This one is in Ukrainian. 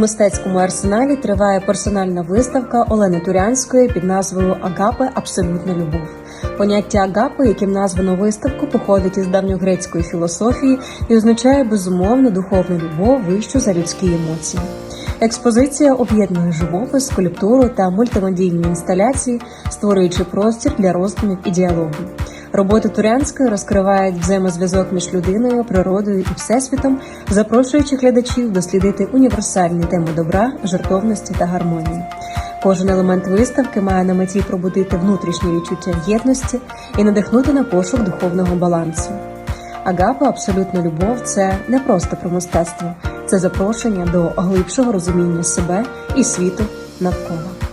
мистецькому арсеналі триває персональна виставка Олени Турянської під назвою Агапе Абсолютна любов. Поняття агапи, яким названо виставку, походить із давньогрецької філософії і означає безумовну духовну любов вищу за людські емоції. Експозиція об'єднує живопис, скульптуру та мультимедійні інсталяції, створюючи простір для роздумів і діалогу. Роботи Турянської розкривають взаємозв'язок між людиною, природою і всесвітом, запрошуючи глядачів дослідити універсальні теми добра, жертовності та гармонії. Кожен елемент виставки має на меті пробудити внутрішнє відчуття єдності і надихнути на пошук духовного балансу. Агапа, абсолютна любов це не просто про мистецтво, це запрошення до глибшого розуміння себе і світу навколо.